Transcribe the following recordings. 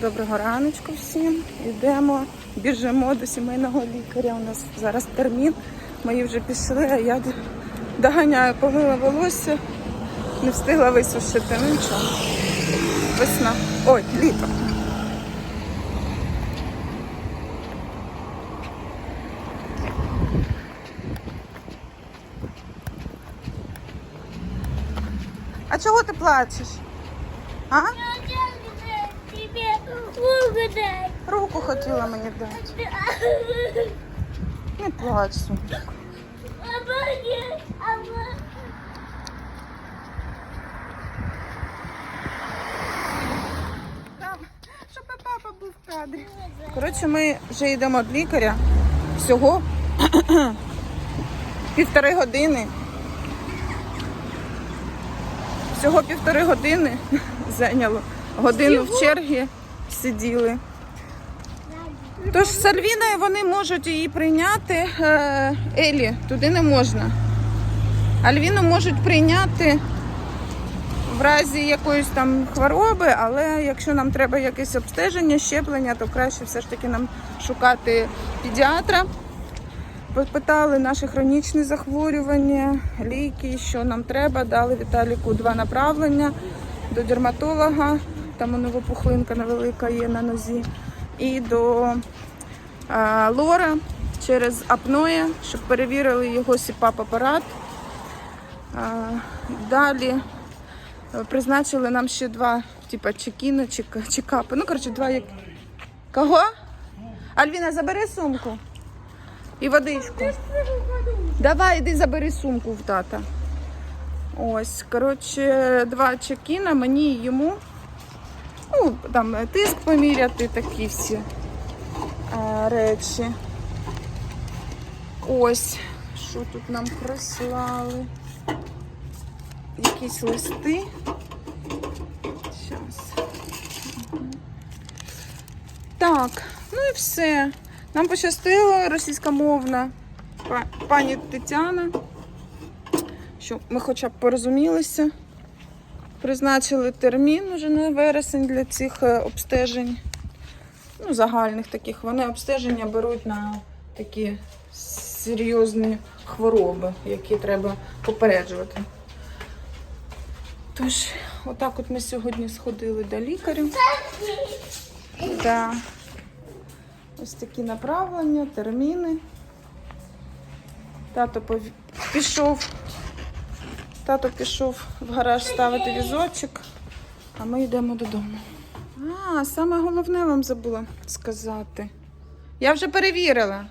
Доброго раночку всім. Йдемо, біжимо до сімейного лікаря. У нас зараз термін. Мої вже пішли, а я доганяю, помила волосся, не встигла висушити. Ну нічого. Весна. Ой, літо. А чого ти плачеш? А? Руку хотіла мені дати. Не плач. Обалдеть. Щоб папа був в кадрі. Коротше, ми вже йдемо до лікаря. Всього півтори години. Всього півтори години зайняло. Годину в чергі сиділи. Тож з Альвіною вони можуть її прийняти. е, Елі, туди не можна. Альвіну можуть прийняти в разі якоїсь там хвороби, але якщо нам треба якесь обстеження, щеплення, то краще все ж таки нам шукати педіатра. Попитали наші хронічні захворювання, ліки, що нам треба. Дали Віталіку два направлення до дерматолога, там у нього пухлинка невелика є на нозі, і до а, лора через апноє, щоб перевірили його сіпап-апарат. А, Далі Е, Призначили нам ще два, типа чекіна, чек- чекапи. Ну, коротше, два як. Кого? Альвіна, забери сумку. І водичку. Давай, іди забери сумку в тата. Ось, коротше, два чекіна, мені і йому. Ну, там е, тиск поміряти, такі всі е, речі. Ось, що тут нам прислали якісь листи. Мгм. Так, ну і все. Нам пощастило російськомовна пані Тетяна, що ми хоча б порозумілися. Призначили термін уже на вересень для цих е, обстежень. Ну, загальних таких. Вони обстеження беруть на такі серйозні хвороби, які треба попереджувати. Тож, отак от ми сьогодні сходили до лікаря. Да. Ось такі направлення, терміни. Тато пішов. Тато пішов в гараж ставити візочок, а ми йдемо додому. А, саме головне вам забула сказати. Я вже перевірила.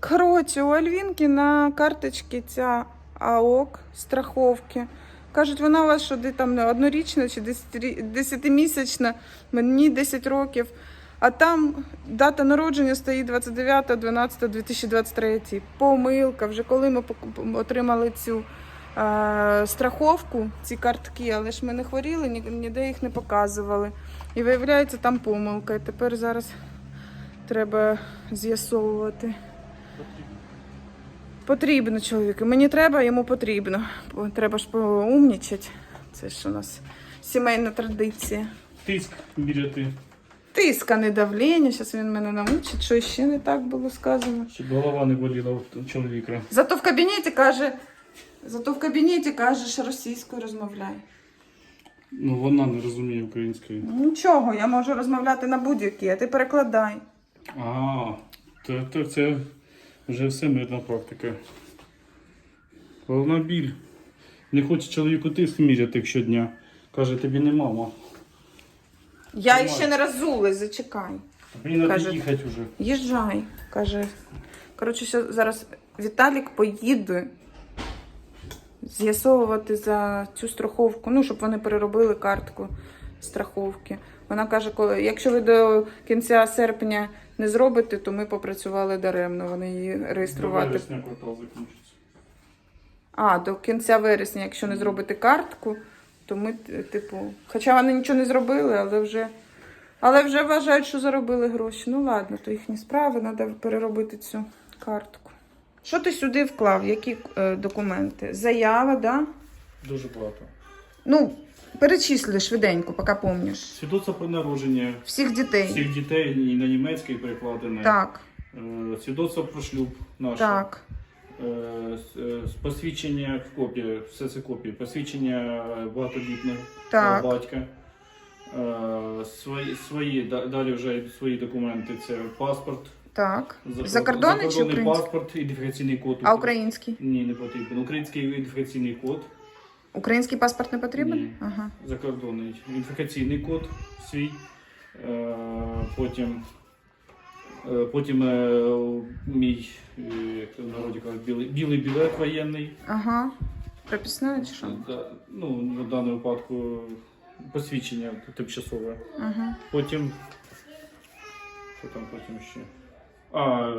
Коротше, у Альвінки на карточці ця АОК страховки. Кажуть, вона у вас що там однорічна чи десятимісячна, мені 10 років. А там дата народження стоїть 29.12.2023. Помилка. Вже коли ми отримали цю страховку, ці картки, але ж ми не хворіли, ні- ніде їх не показували. І виявляється, там помилка. І тепер зараз треба з'ясовувати. Потрібно чоловіку. Мені треба, йому потрібно. Треба ж поумнічати. Це ж у нас сімейна традиція. Тиск міряти, Тиск, а не давлення. Зараз він мене научить, що ще не так було сказано. щоб голова не боліла у чоловіка. Зато в кабінеті каже, зато в кабінеті кажеш російською розмовляй. Ну вона не розуміє української. Нічого, я можу розмовляти на будь-якій, а ти перекладай. А, то, то це вже все мирна практика. Головна біль. Не хоче чоловіку тиск міряти щодня. Каже, тобі не мама. Я Нормально. ще не розулась, зачекай. Мені треба Каже- їхати вже. Їжджай, каже. Коротше, зараз Віталік поїде з'ясовувати за цю страховку, ну, щоб вони переробили картку страховки. Вона каже, коли, якщо ви до кінця серпня не зробите, то ми попрацювали даремно. Вони її До вересня квартал закінчиться. А, до кінця вересня, якщо не зробити картку, то ми, типу, хоча вони нічого не зробили, але вже, але вже вважають, що заробили гроші. Ну ладно, то їхні справи, треба переробити цю картку. Що ти сюди вклав? Які е, документи? Заява, да? Дуже багато. Ну, Перечисли швиденько, поки помніш. Свідоцтво про народження Всіх дітей. всіх дітей і на німецький перекладене. Так, Е, Свідоцтво про шлюб наше. так. Е, с- е, Посвідчення копії, все це копії. Посвідчення багатодітного Так. батька. Е, Свої, свої, да- далі вже свої документи. Це паспорт. Так. закор- Закордонний чи закордонний український? паспорт, ідентифікаційний код. А український? Ні, не потрібен. Український ідентифікаційний код. Український паспорт не потрібен? Ні. Ага. закордонний ідентифікаційний код свій. Е, потім е, потім е, мій, е, як в народі кажуть, білий, білий білет воєнний. Ага. Прописне чи що? Да, ну, в даному випадку посвідчення тимчасове. Ага. Потім. Що там потім ще? А,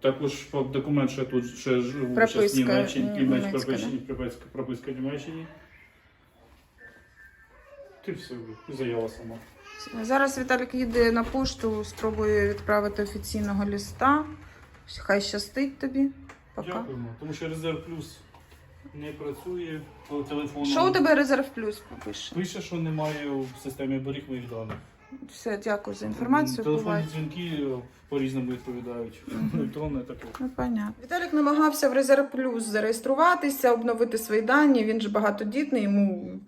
також документ, що я тут ще живу зараз в Німеччині, німецька, прописка, прописка, прописка в Німеччині. Ти все, заява сама. Зараз Віталік їде на пошту, спробує відправити офіційного листа. Хай щастить тобі. Пока. Дякуємо, тому що резерв плюс не працює по телефону. Що у тебе резерв плюс пише? Пише, що немає в системі оберіг моїх даних. Все, дякую за інформацію. Телефонні дзвінки е, по-різному відповідають. Електронне таке. Ну, понятно. Віталік намагався в Резерв Плюс зареєструватися, обновити свої дані. Він ж багатодітний, йому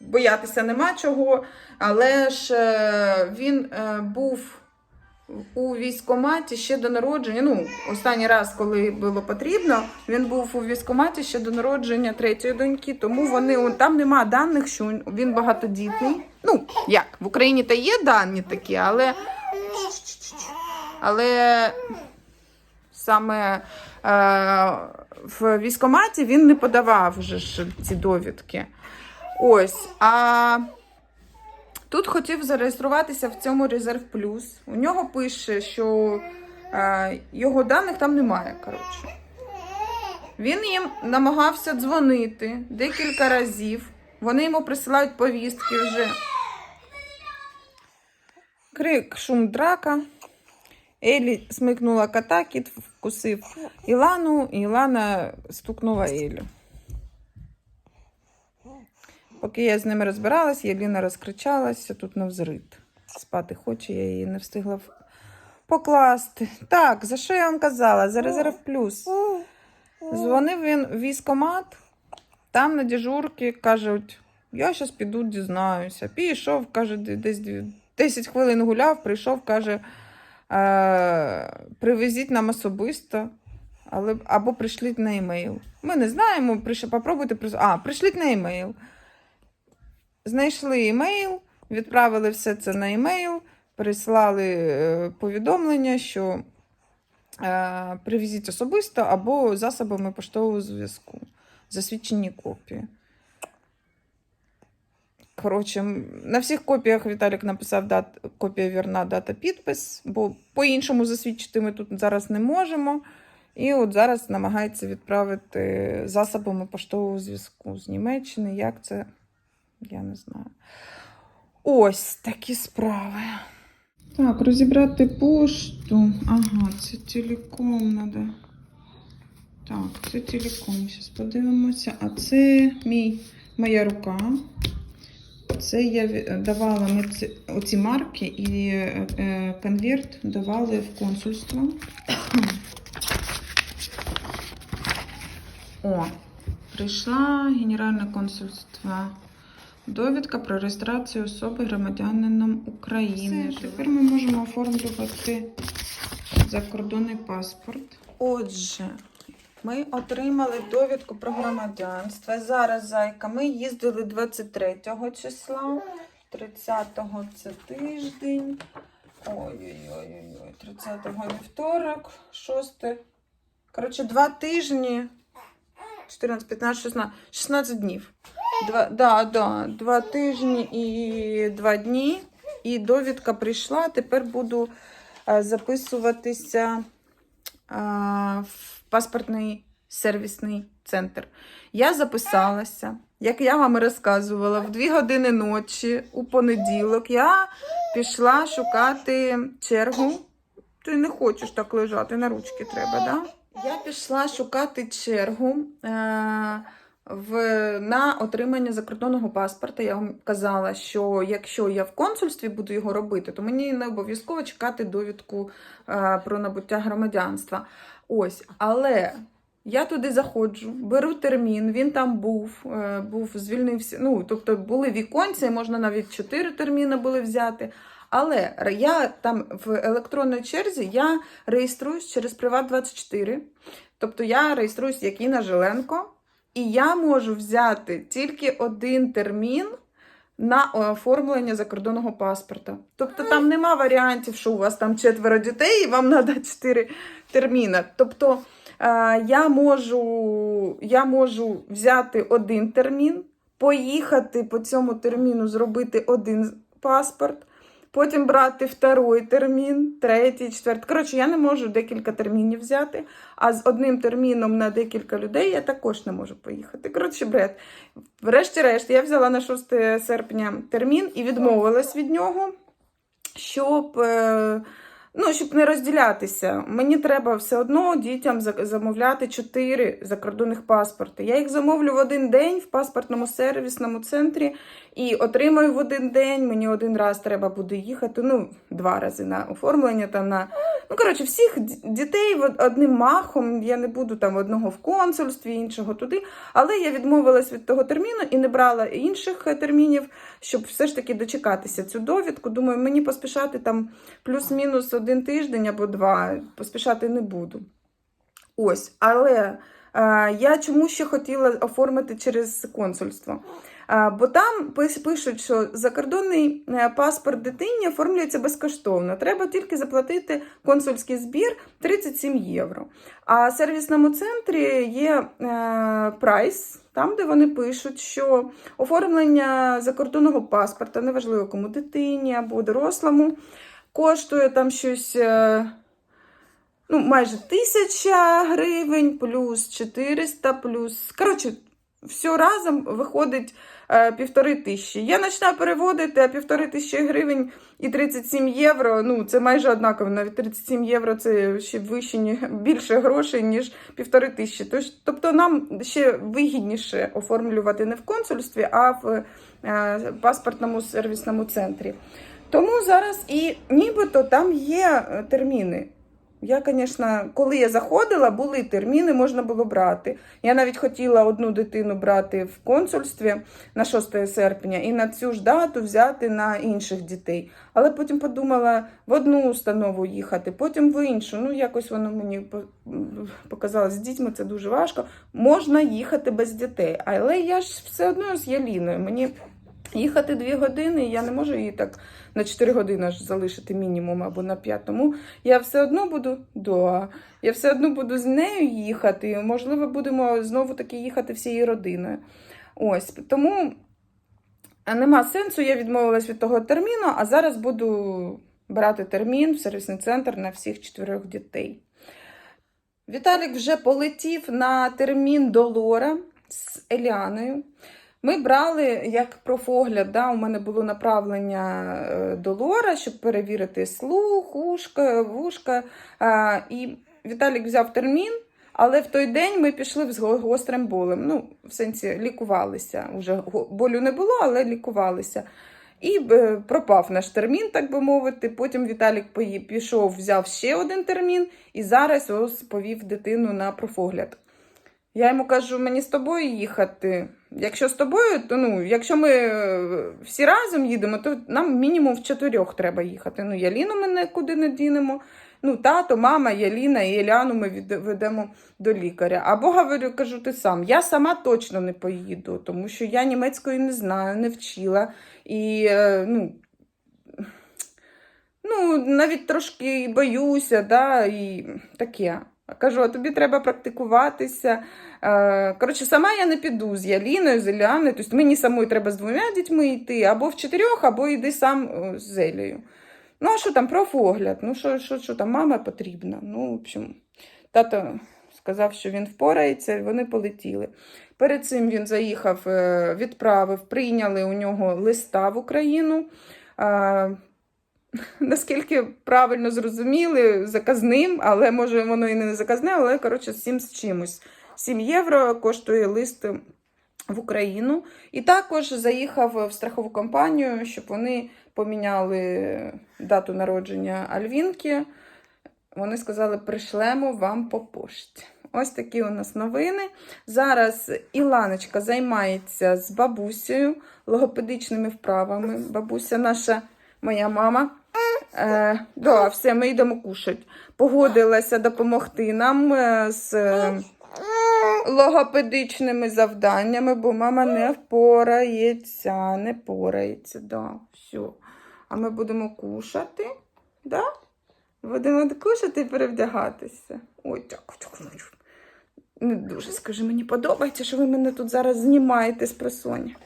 боятися нема чого. Але ж е, він е, був у військкоматі ще до народження. Ну, останній раз, коли було потрібно, він був у військкоматі ще до народження третьої доньки. Тому вони там нема даних, що він багатодітний. Ну, як в Україні то є дані такі, але. Але саме е, в військкоматі він не подавав вже ж ці довідки. Ось. А тут хотів зареєструватися в цьому Резерв Плюс. У нього пише, що е, його даних там немає. Коротше. Він їм намагався дзвонити декілька разів. Вони йому присилають повістки вже. Крик, шум драка. Елі смикнула кота, кіт вкусив Ілану, і Ілана стукнула Елю. Поки я з ними розбиралась, Єліна розкричалася тут на взрит. Спати хоче, я її не встигла покласти. Так, за що я вам казала? За резерв плюс. Дзвонив він в військкомат, там на дежурці кажуть, я зараз піду дізнаюся. Пішов, каже, десь 10 хвилин гуляв, прийшов, каже, е, привезіть нам особисто. Але, або прийшліть на емейл. Ми не знаємо, прийш, попробуйте А, прийшліть на емейл. Знайшли емейл, відправили все це на емейл, прислали е, повідомлення, що е, привезіть особисто або засобами поштового зв'язку. Засвідчені копії. Коротше, на всіх копіях Віталік написав дат, копія вірна, дата, підпис, бо по-іншому засвідчити ми тут зараз не можемо. І от зараз намагається відправити засобами поштового зв'язку з Німеччини. Як це? Я не знаю. Ось такі справи. Так, розібрати пошту. Ага, це телеком треба. Так, це телеком. Зараз подивимося. А це мій, моя рука. Це я давала ми ці, оці марки і е, конверт давали в консульство. О, прийшла Генеральне консульство. Довідка про реєстрацію особи громадянином України. Все, Тепер ми можемо оформлювати закордонний паспорт. Отже, ми отримали довідку про громадянство. Зараз зайка. Ми їздили 23 числа, 30-го це тиждень. Ой-ой-ой, 30-го вівторок, 6. Коротше, два тижні. 14, 15, 16, 16 днів. Два, да, да, два тижні і два дні. І довідка прийшла. Тепер буду е, записуватися е, в паспортний сервісний центр. Я записалася, як я вам розказувала, в 2 години ночі у понеділок я пішла шукати чергу. Ти не хочеш так лежати, на ручки треба? Да? Я пішла шукати чергу е, в, на отримання закордонного паспорта. Я вам казала, що якщо я в консульстві буду його робити, то мені не обов'язково чекати довідку е, про набуття громадянства. Ось, але я туди заходжу, беру термін, він там був, е, був звільнився. Ну, тобто були віконці, можна навіть чотири терміни були взяти. Але я там в електронній черзі я реєструюсь через Приват24. Тобто я реєструюсь як Інна Жиленко, і я можу взяти тільки один термін на оформлення закордонного паспорта. Тобто там нема варіантів, що у вас там четверо дітей і вам треба чотири терміни. Тобто е, я, можу, я можу взяти один термін, поїхати по цьому терміну, зробити один паспорт. Потім брати второй термін, третій, четвертий. Коротше, я не можу декілька термінів взяти, а з одним терміном на декілька людей я також не можу поїхати. Коротше, бред. Врешті-решт, я взяла на 6 серпня термін і відмовилась від нього, щоб, е, ну, щоб не розділятися. Мені треба все одно дітям замовляти чотири закордонних паспорти. Я їх замовлю в один день в паспортному сервісному центрі і отримаю в один день. Мені один раз треба буде їхати, ну, два рази на оформлення. та на... Ну, коротше, всіх дітей одним махом. Я не буду там одного в консульстві, іншого туди. Але я відмовилась від того терміну і не брала інших е, термінів, щоб все ж таки дочекатися цю довідку. Думаю, мені поспішати там плюс-мінус один тиждень або два. Поспішати не буду. Ось, але е, я чому ще хотіла оформити через консульство? Бо там пишуть, що закордонний е, паспорт дитині оформлюється безкоштовно. Треба тільки заплатити консульський збір 37 євро. А в сервісному центрі є е, прайс, там, де вони пишуть, що оформлення закордонного паспорта, неважливо кому дитині або дорослому, коштує там щось. е, Ну, майже тисяча гривень, плюс 400, плюс. Коротше, все разом виходить е, півтори тисячі. Я починаю переводити, а півтори тисячі гривень і 37 євро. Ну, це майже однаково. Навіть 37 євро це ще вище, більше грошей, ніж півтори тисячі. Тобто нам ще вигідніше оформлювати не в консульстві, а в е, паспортному сервісному центрі. Тому зараз і нібито там є е, терміни. Я, звісно, коли я заходила, були терміни, можна було брати. Я навіть хотіла одну дитину брати в консульстві на 6 серпня і на цю ж дату взяти на інших дітей. Але потім подумала в одну установу їхати, потім в іншу. Ну, якось воно мені по- показалось, з дітьми це дуже важко. Можна їхати без дітей, але я ж все одно з Яліною. Мені їхати дві години, я не можу її так на 4 години аж залишити мінімум або на 5. Тому я все одно буду да, я все одно буду з нею їхати. Можливо, будемо знову таки їхати всією родиною. Ось тому нема сенсу, я відмовилась від того терміну, а зараз буду брати термін в сервісний центр на всіх чотирьох дітей. Віталік вже полетів на термін до Лора з Еліаною. Ми брали як профогляд, да, у мене було направлення е, до Лора, щоб перевірити слух, ушка, вушка. І Віталік взяв термін, але в той день ми пішли з гострим болем. Ну, в сенсі лікувалися. Уже болю не було, але лікувалися. І е, пропав наш термін, так би мовити. Потім Віталік пішов, взяв ще один термін і зараз ось повів дитину на профогляд. Я йому кажу, мені з тобою їхати. Якщо з тобою, то ну, якщо ми е, всі разом їдемо, то нам мінімум в чотирьох треба їхати. Ну, Яліну ми нікуди не дінемо. Ну, тато, мама, Яліна і Еляну ми ведемо до лікаря. Або говорю, кажу, ти сам. Я сама точно не поїду, тому що я німецької не знаю, не вчила. І е, ну, ну, навіть трошки боюся, да, і таке. Кажу, а тобі треба практикуватися. Е, Коротше, сама я не піду з Яліною, з Еліаною. Тобто мені самої треба з двома дітьми йти, або в чотирьох, або йди сам е, з Елею. Ну, а що там, профогляд? Ну, що, що, що там, мама потрібна. Ну, в общем, тато сказав, що він впорається, і вони полетіли. Перед цим він заїхав, е, відправив, прийняли у нього листа в Україну. Наскільки правильно зрозуміли, заказним, але може воно і не заказне, але коротше 7 з чимось. 7 євро коштує лист в Україну. І також заїхав в страхову компанію, щоб вони поміняли дату народження Альвінки. Вони сказали, пришлемо вам по пошті. Ось такі у нас новини. Зараз Іланочка займається з бабусею логопедичними вправами. Бабуся наша, моя мама. Е, да, все, ми йдемо кушати. Погодилася допомогти нам е, з е, логопедичними завданнями, бо мама не впорається, не порається. Да, все. А ми будемо кушати. Да? Будемо кушати і перевдягатися. Ой, дякую, дякую. Не дуже скажи, мені подобається, що ви мене тут зараз знімаєте з просоння.